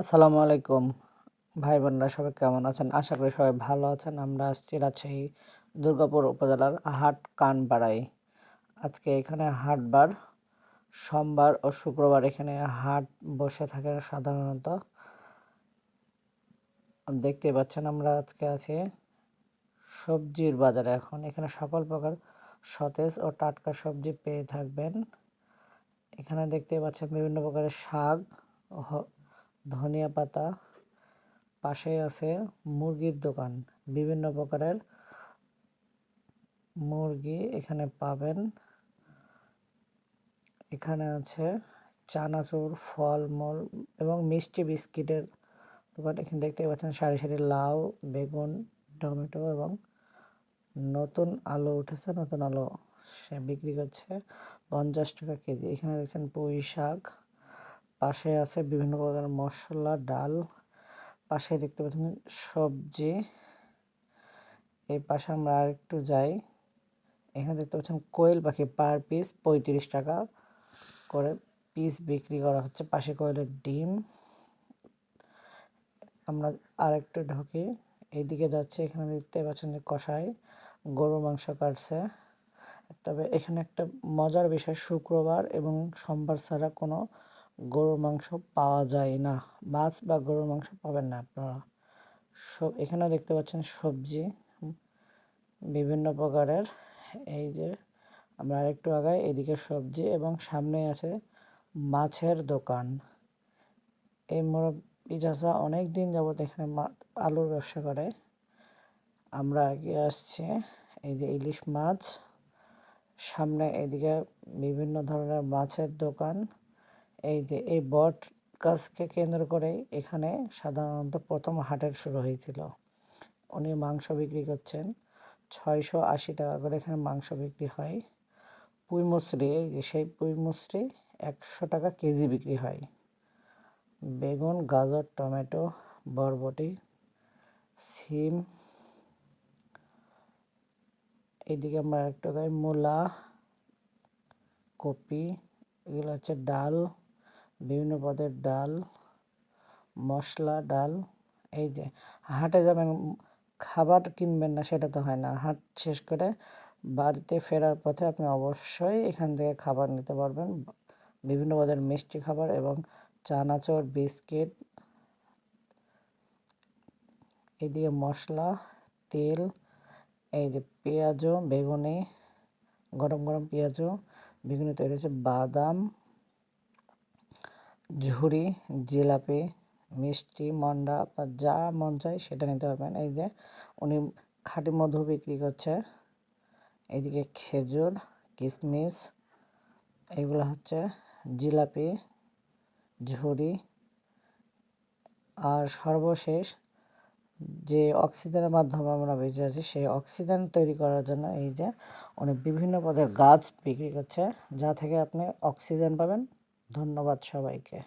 আসসালামু আলাইকুম। ভাই বোনরা সবাই কেমন আছেন? আশা করি সবাই ভালো আছেন। আমরা আসছি রাজশাহী দুর্গাপুর উপজেলার হাট কানপাড়ায় আজকে এখানে হাটবার সোমবার ও শুক্রবার এখানে হাট বসে থাকে সাধারণত। দেখতে পাচ্ছেন আমরা আজকে আছি সবজির বাজারে। এখন এখানে সকল প্রকার সতেজ ও টাটকা সবজি পেয়ে থাকবেন। এখানে দেখতে পাচ্ছেন বিভিন্ন প্রকারের শাক ধনিয়া পাতা, পাশে আছে মুরগির দোকান। বিভিন্ন প্রকারের মুরগি এখানে পাবেন। এখানে আছে চানাচুর, ফলমূল এবং মিষ্টি বিস্কিটের দোকান। এখানে দেখতে পাচ্ছেন সারি সারি লাউ, বেগুন, টমেটো এবং নতুন আলু উঠেছে, নতুন আলু সে বিক্রি করছে পঞ্চাশ টাকা কেজি। এখানে দেখছেন পুঁই শাক পাশে আছে বিভিন্ন প্রকার মশলা, ডাল। পাশে দেখতে পাচ্ছেন সবজি। এই পাশে আমরা আর একটু যাই। এখানে দেখতে পাচ্ছেন কোয়েল পাখি পার পিস পঁয়ত্রিশ টাকা করে পিস বিক্রি করা হচ্ছে পাশে কোয়েলের ডিম। আমরা আর একটু ঢুকি। এইদিকে যাচ্ছে, এখানে দেখতে পাচ্ছেন যে কষাই গরু মাংস কাটছে। তবে এখানে একটা মজার বিষয়, শুক্রবার এবং সোমবার ছাড়া কোনো গরুর মাংস পাওয়া যায় না। মাছ বা গরুর মাংস পাবেন না আপনারা। সব এখানে দেখতে পাচ্ছেন সবজি। বিভিন্ন প্রকারের, এই যে আমরা আরেকটু আগাই, এদিকে সবজি এবং সামনে আছে মাছের দোকান। এই মুরব্বী চাষা অনেক দিন যাবত এখানে আলুর ব্যবসা করে। আমরা আগে আসছি, এই যে ইলিশ মাছ। সামনে এদিকে বিভিন্ন ধরনের মাছের দোকান। এই যে এই বট গাছকে কেন্দ্র করেই এখানে সাধারণত প্রথম হাটের শুরু হয়েছিল। উনি মাংস বিক্রি করছেন। ছয়শো আশি টাকা করে এখানে মাংস বিক্রি হয়। পুঁই মুসরি, এই যে সেই পুঁই মুসরি একশো টাকা কেজি বিক্রি হয়। বেগুন, গাজর, টমেটো, বরবটি, সিম, এইদিকে আমরা একটা মূলা, কপি, এগুলো হচ্ছে ডাল। বিভিন্ন পদের ডাল, মশলা, ডাল, এই যে হাটে যাবেন, খাবার কিনবেন না সেটা তো হয় না। হাট শেষ করে বাড়িতে ফেরার পথে আপনি অবশ্যই এখান থেকে খাবার নিতে পারবেন। বিভিন্ন পদের মিষ্টি খাবার এবং চানাচুর, বিস্কিট এদিকে মশলা, তেল, এই যে পেঁয়াজও বেগুনি, গরম গরম পেঁয়াজও বেগুনি তৈরি হচ্ছে বাদাম ঝুড়ি, জিলাপি, মিষ্টি, মন্ডা আপনার যা মন চায় সেটা নিতে পারবেন। এই যে উনি খাঁটি মধু বিক্রি করছে। এইদিকে খেজুর কিশমিশ এগুলো হচ্ছে জিলাপি, ঝুড়ি আর সর্বশেষ যে অক্সিজেনের মাধ্যমে আমরা বেঁচে আছি, সেই অক্সিজেন তৈরি করার জন্য এই যে উনি বিভিন্ন পদের গাছ বিক্রি করছে, যা থেকে আপনি অক্সিজেন পাবেন। ধন্যবাদ সবাইকে।